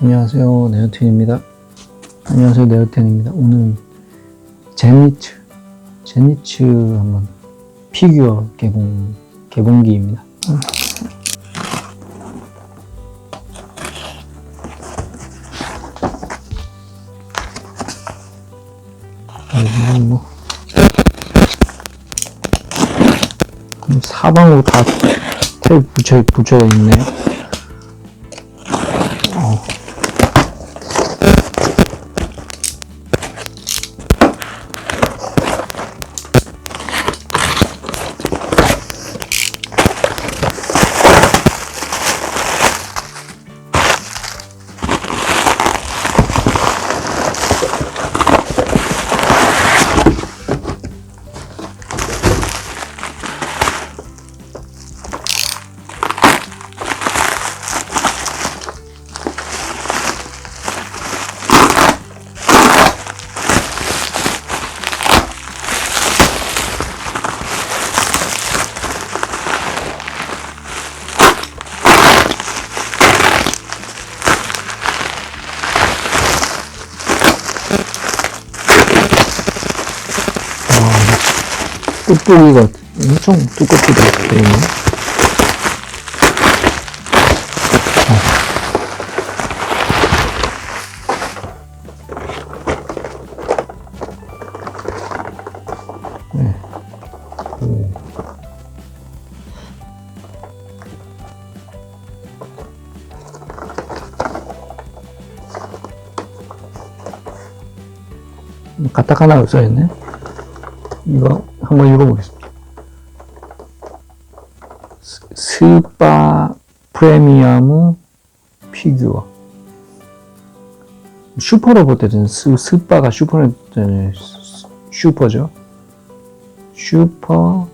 안녕하세요 네오텐입니다. 안녕하세요 네오텐입니다. 오늘 제니츠 제니츠 한번 피규어 개봉 개봉기입니다. 아이고 뭐 사방으로 다 테이프 붙여 붙여 있네요. 끝보기가 엄청 두껍게 되어 있네. 네. 오. 가타카나로 써있네. 이거 한번 읽어보겠습니다. 스- 스파 프리미엄 피규어. 슈퍼로봇 때는 스, 스파가 슈퍼 슈퍼죠. 슈퍼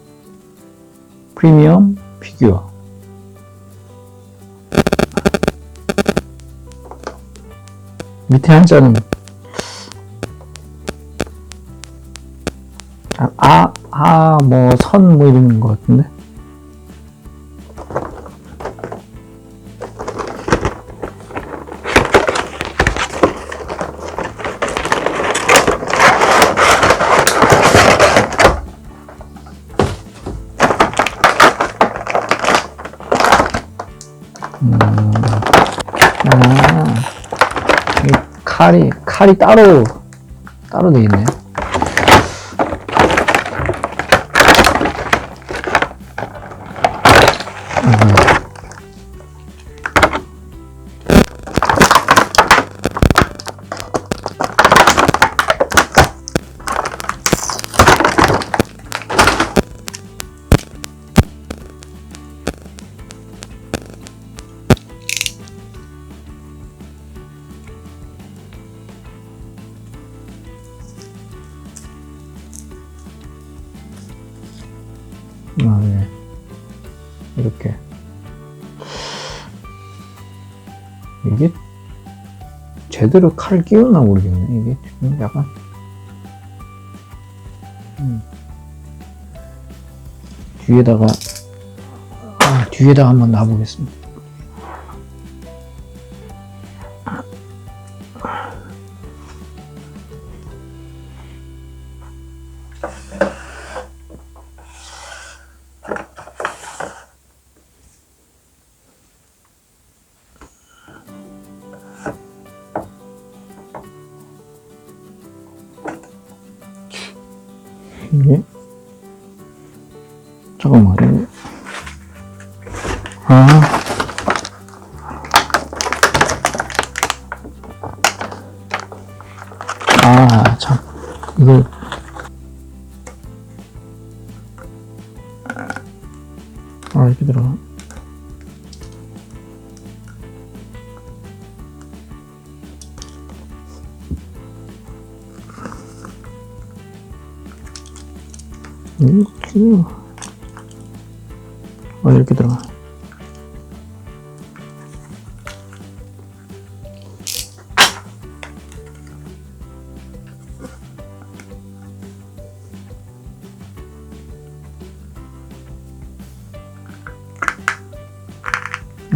프리미엄 피규어. 밑에 한자는 아, 아, 뭐, 선, 뭐, 이런 것 같은데? 음, 아, 이 칼이, 칼이 따로, 따로 돼 있네. 아, 네. 이렇게. 이게 제대로 칼 끼웠나 모르겠네. 이게 지금 약간. 음. 뒤에다가, 아, 뒤에다가 한번 놔보겠습니다. 이거 아 아, 참. 이걸. 아, 이렇게 들어가. 이렇게. 아, 이렇게 들어가.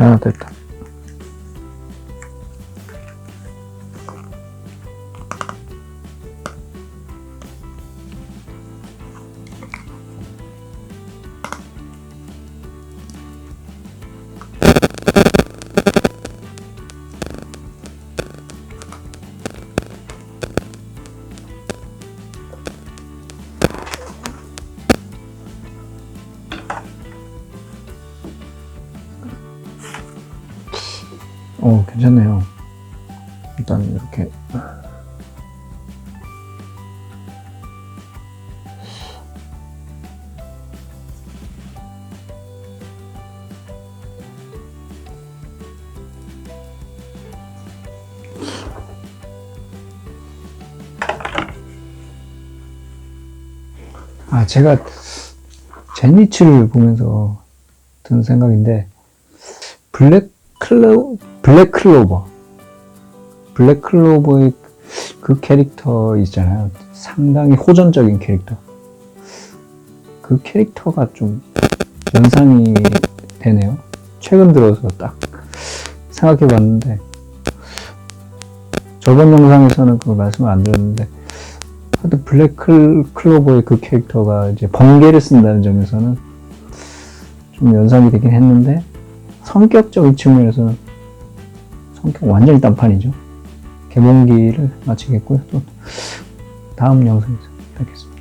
아, 됐다. 어, 괜찮네요. 일단 이렇게. 아, 제가 제니치를 보면서 든 생각인데, 블랙 클로, 블랙 클로버. 블랙 클로버의 그 캐릭터 있잖아요. 상당히 호전적인 캐릭터. 그 캐릭터가 좀 연상이 되네요. 최근 들어서 딱 생각해 봤는데, 저번 영상에서는 그걸 말씀을 안 드렸는데, 하여튼 블랙 클, 클로버의 그 캐릭터가 이제 번개를 쓴다는 점에서는 좀 연상이 되긴 했는데, 성격적인 측면에서는 성격 완전히 딴판이죠. 개봉기를 마치겠고요. 또 다음 영상에서 뵙겠습니다.